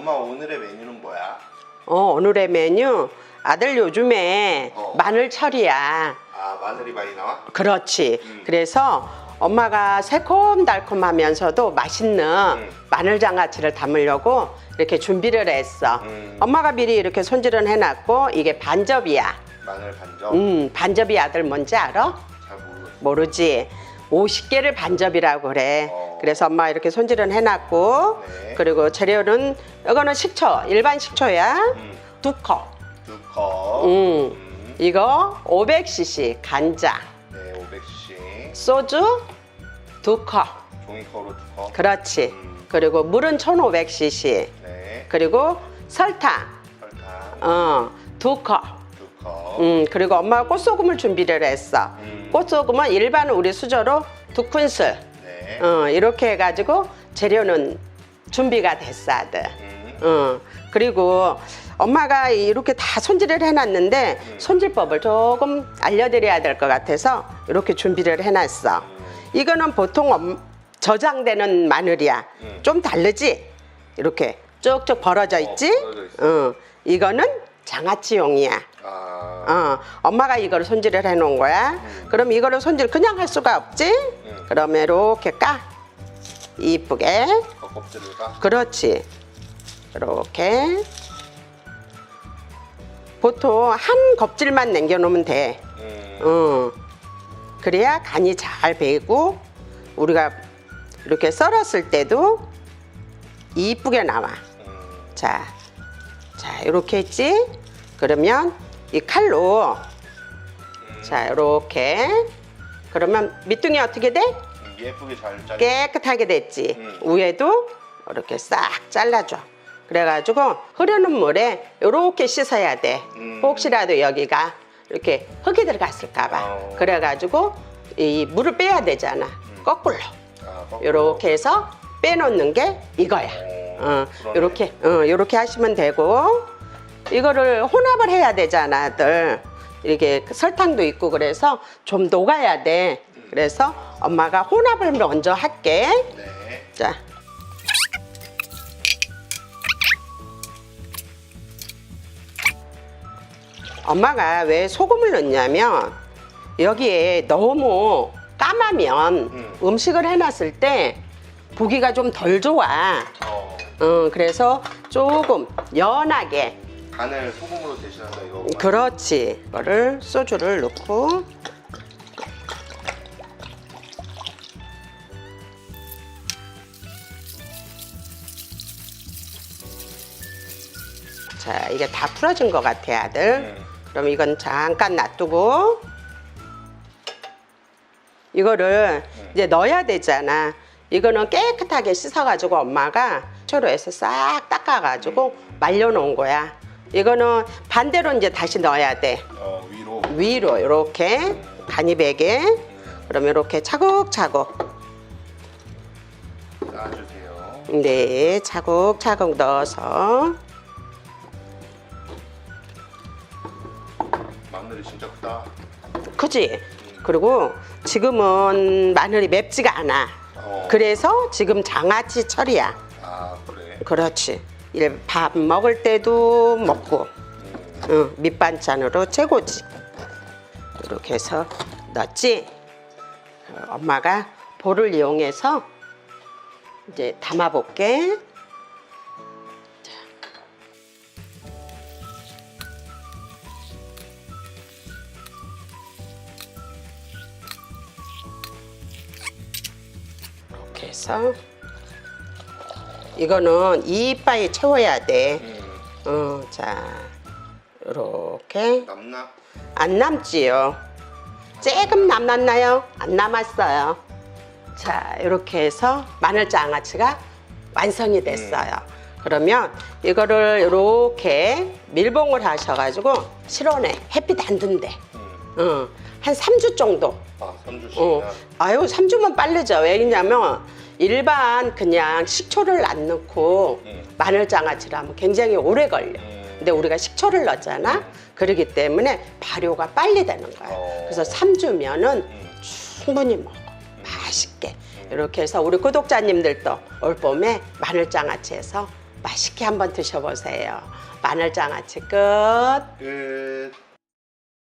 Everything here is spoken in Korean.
엄마 오늘의 메뉴는 뭐야? 어, 오늘의 메뉴 아들 요즘에 어. 마늘철이야. 아 마늘이 많이 나와? 그렇지. 음. 그래서 엄마가 새콤달콤하면서도 맛있는 음. 마늘장아찌를 담으려고 이렇게 준비를 했어. 음. 엄마가 미리 이렇게 손질은 해놨고 이게 반접이야. 마늘 반점? 음, 반접이 아들 뭔지 알아? 잘 모르겠어. 모르지. 50개를 반접이라고 그래. 어. 그래서 엄마 이렇게 손질은 해놨고 네. 그리고 재료는 이거는 식초, 일반 식초야. 음. 두 컵. 두 컵. 음. 음. 이거 500cc 간장. 네 500cc. 소주 두 컵. 종이컵으로 두 컵. 그렇지. 음. 그리고 물은 1500cc. 네. 그리고 설탕 설탕 어, 두 컵. 두 컵. 음, 그리고 엄마가 꽃소금을 준비를 했어. 음. 꽃소금은 일반 우리 수저로 두 큰술. 네. 어, 이렇게 해가지고 재료는 준비가 됐어, 아들. 음. 어, 그리고 엄마가 이렇게 다 손질을 해놨는데 음. 손질법을 조금 알려드려야 될 것 같아서 이렇게 준비를 해놨어. 음. 이거는 보통 엄- 저장되는 마늘이야. 음. 좀 다르지? 이렇게 쭉쭉 벌어져 있지? 벌어져 있어. 어, 이거는 장아찌용이야. 아. 어, 엄마가 이거를 손질을 해 놓은 거야. 음. 그럼 이거를 손질 그냥 할 수가 없지? 음. 그러면 이렇게 까. 이쁘게. 어, 껍질을 까. 그렇지. 이렇게. 보통 한 껍질만 남겨 놓으면 돼. 음. 어. 그래야 간이 잘 배고 우리가 이렇게 썰었을 때도 이쁘게 나와. 음. 자, 자 이렇게 했지? 그러면 이 칼로 음. 자 이렇게 그러면 밑둥이 어떻게 돼? 음, 예쁘게 잘 짜. 깨끗하게 됐지. 음. 위에도 이렇게 싹 잘라줘. 그래가지고 흐르는 물에 이렇게 씻어야 돼. 음. 혹시라도 여기가 이렇게 흙이 들어갔을까봐. 어. 그래가지고 이 물을 빼야 되잖아. 음. 거꾸로 아, 거꾸로. 이렇게 해서 빼놓는 게 이거야. 어, 어. 이렇게 어, 이렇게 하시면 되고 이거를 혼합을 해야 되잖아, 아들. 이렇게 설탕도 있고 그래서 좀 녹아야 돼. 그래서 엄마가 혼합을 먼저 할게. 네. 자. 엄마가 왜 소금을 넣냐면 여기에 너무 까마면 음. 음. 식을 해놨을 때 보기가 좀 덜 좋아. 어. 어, 그래서 조금 연하게. 간을 소금으로 대신한다 이거. 그렇지. 이거를 소주를 넣고. 자, 이게 다 풀어진 것 같아, 아들. 음. 그럼 이건 잠깐 놔두고 이거를 이제 넣어야 되잖아. 이거는 깨끗하게 씻어가지고 엄마가 초로 해서 싹 닦아가지고 말려놓은 거야. 이거는 반대로 이제 다시 넣어야 돼. 어 위로. 위로 이렇게 간이 배게. 음. 그럼 이렇게 차곡차곡. 놔주세요. 네, 차곡차곡 넣어서. 마늘이 진짜 크다. 그지? 그리고 지금은 마늘이 맵지가 않아. 어. 그래서 지금 장아찌 철이야. 아 그래. 그렇지. 일밥 먹을 때도 먹고, 음. 응, 밑반찬으로 최고지. 이렇게 해서 넣었지. 어, 엄마가 볼을 이용해서 이제 담아 볼게. 자. 이렇게 해서 이거는 이빨에 채워야 돼. 음. 어, 자, 이렇게 남나? 안 남지요. 조금 남았나요? 안 남았어요. 자, 이렇게 해서 마늘 장아찌가 완성이 됐어요. 그러면 이거를 이렇게 밀봉을 하셔가지고 실온에 햇빛 안 든대. 음. 어, 한 3주 정도. 아 삼주씩. 어, 아유, 3주면 빠르죠. 왜냐면 일반 그냥 식초를 안 넣고 음. 마늘 장아찌를 하면 굉장히 오래 걸려. 음. 근데 우리가 식초를 넣잖아. 그렇기 때문에 발효가 빨리 되는 거야. 어. 그래서 3주면은 음. 충분히 먹어. 맛있게. 이렇게 해서 우리 구독자님들도 올 봄에 마늘 장아찌 해서 맛있게 한번 드셔보세요. 마늘 장아찌 끝. 끝.